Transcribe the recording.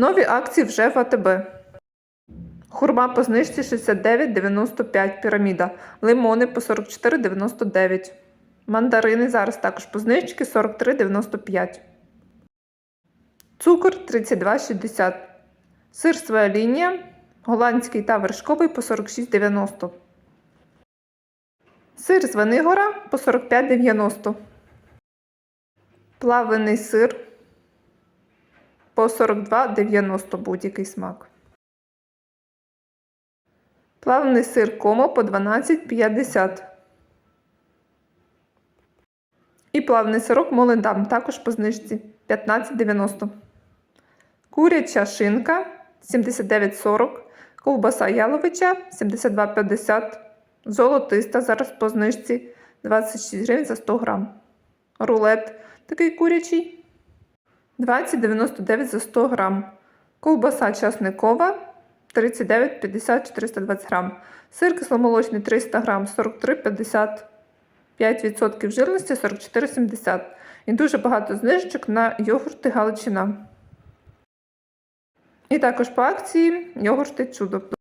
Нові акції вже в АТБ. Хурма по знижці 69,95 піраміда. Лимони по 44,99. Мандарини зараз також по знижці 43,95. Цукор 32,60. Сир своя лінія. Голландський та вершковий по 46,90. Сир з Венигора по 45,90. Плавлений сир по 42,90 будь-який смак. Плавлений сир комо по 12,50. І плавний сирок молендам також по знижці 15,90. Куряча шинка 79,40. Ковбаса яловича 72,50. Золотиста зараз по знижці 26 гривень за 100 грам. Рулет такий курячий 20,99 за 100 грам. Ковбаса часникова 39,50 420 грам. Сир кисломолочний 300 грам 43,50 5% жирності 44,70. І дуже багато знижечок на йогурти Галичина. І також по акції йогурти чудо.